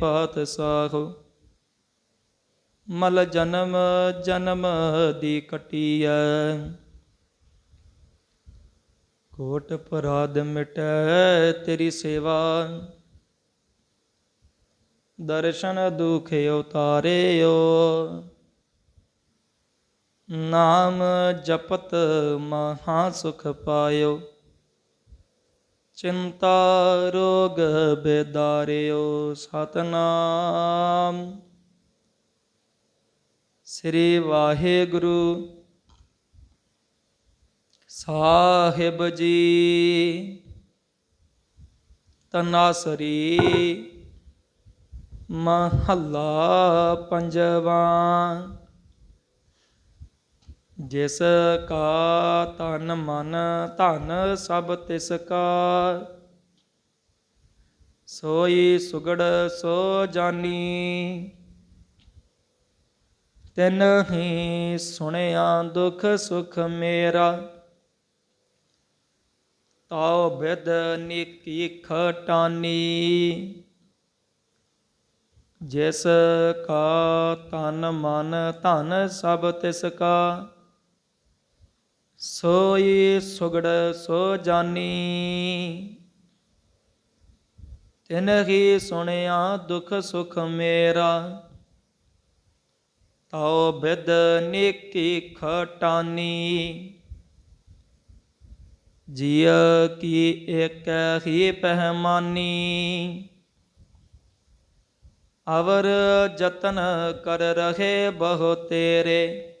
ਪਾਤ ਸਾਹੋ। ਮਲ ਜਨਮ ਜਨਮ ਦੀ ਕਟੀਐ। ਕੋਟ ਪਰਾਧ ਮਿਟੈ ਤੇਰੀ ਸੇਵਾ। ਦਰਸ਼ਨ ਦੁਖ ਉਤਾਰਿਓ। ਨਾਮ ਜਪਤ ਮਹਾ ਸੁਖ ਪਾਇਓ। ਚਿੰਤਾ ਰੋਗ ਬੇਦਾਰਿਓ ਸਤਨਾਮ। ਸ੍ਰੀ ਵਾਹਿਗੁਰੂ ਸਾਹਿਬ ਜੀ ਤਨਾਸਰੀ ਮਹੱਲਾ ਪੰਜਵਾ। ਜਿਸ ਕਾ ਤਨ ਮਨ ਧਨ ਸਭ ਤਿਸ ਕਾ। ਸੋਈ ਸੁਗੜ ਸੋ ਜਾਨੀ। ਤਿਨ ਹੀ ਸੁਣਿਆ ਦੁਖ ਸੁਖ ਮੇਰਾ। ਤਾਉ ਬਿਦ ਨਿਕੀ ਖਟਾਨੀ। ਜਿਸ ਕਾ ਤਨ ਮਨ ਧਨ ਸਭ ਤਿਸ ਕਾ। ਸੋਈ ਸੁਗੜ ਸੋ ਜਾਨੀ। ਤਿਨ ਹੀ ਸੁਣਿਆ ਦੁਖ ਸੁਖ ਮੇਰਾ। ਤਾਉ ਬਿਦ ਨੇਕੀ ਖਟਾਨੀ। ਜੀਅ ਕੀ ਇਕ ਹੀ ਪਹਿਮਾਨੀ। ਅਵਰ ਜਤਨ ਕਰ ਰਹੇ ਬਹੁ ਤੇਰੇ।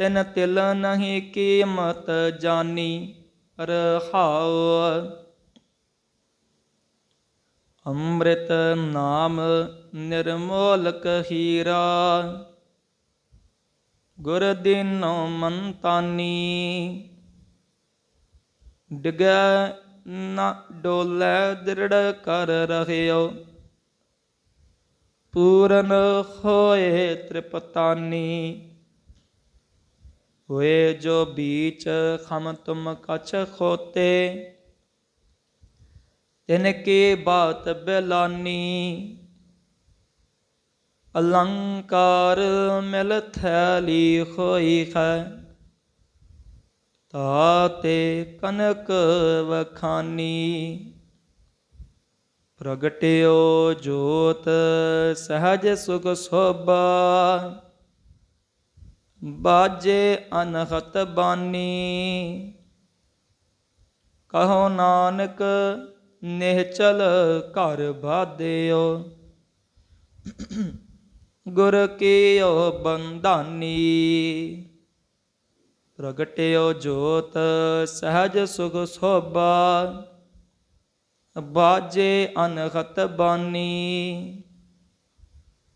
ਤਿਨ ਤਿਲ ਨਹੀਂ ਕੀਮਤ ਜਾਨੀ, ਰਹਾਉ। ਅੰਮ੍ਰਿਤ ਨਾਮ ਨਿਰਮੋਲਕ ਹੀਰਾ, ਗੁਰ ਦੀਨੋ ਮੰਤਾਨੀ। ਡਿਗੈ ਨਾ ਡੋਲੇ ਦ੍ਰਿੜ ਕਰ ਰਹਿਓ ਪੂਰਨ ਹੋਏ ਤ੍ਰਿਪਤਾਨੀ। ਹੋਏ ਜੋ ਬੀਚ ਖਮ ਤੁਮ ਕਛ ਖੋਤੇ। ਤਿਨ ਕੀ ਬਾਤ ਬਲਾਨੀ, ਅਲੰਕਾਰ ਮਿਲ ਥੈਲੀ ਹੋਈ ਹੈ ਤਾਤੇ ਕਨਕ ਵਖਾਨੀ, ਪ੍ਰਗਟਿਓ ਜੋਤ ਸਹਜ ਸੁਖ ਸੋਭਾ। ਬਾਜੇ ਅਨਹਤ ਬਾਨੀ। ਕਹੋ ਨਾਨਕ ਨਿਹਚਲ ਘਰ ਬਾਦਿਓ ਗੁਰ ਕੀਓ ਬੰਧਾਨੀ। ਪ੍ਰਗਟਿਓ ਜੋਤ ਸਹਜ ਸੁਖ ਸੋਭਾ। ਬਾਜੇ ਅਨਹਤ ਬਾਨੀ।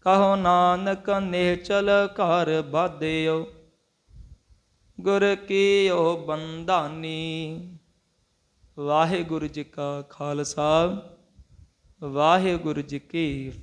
ਕਹੋ ਨਾਨਕ ਨਿਹਚਲ ਘਰ ਬਾਦਿਓ ਗੁਰ ਕੀ ਕੀਓ ਬੰਧਾਨੀ। ਵਾਹਿਗੁਰੂ ਜੀ ਕਾ ਖਾਲਸਾ, ਵਾਹਿਗੁਰੂ ਜੀ ਕੀ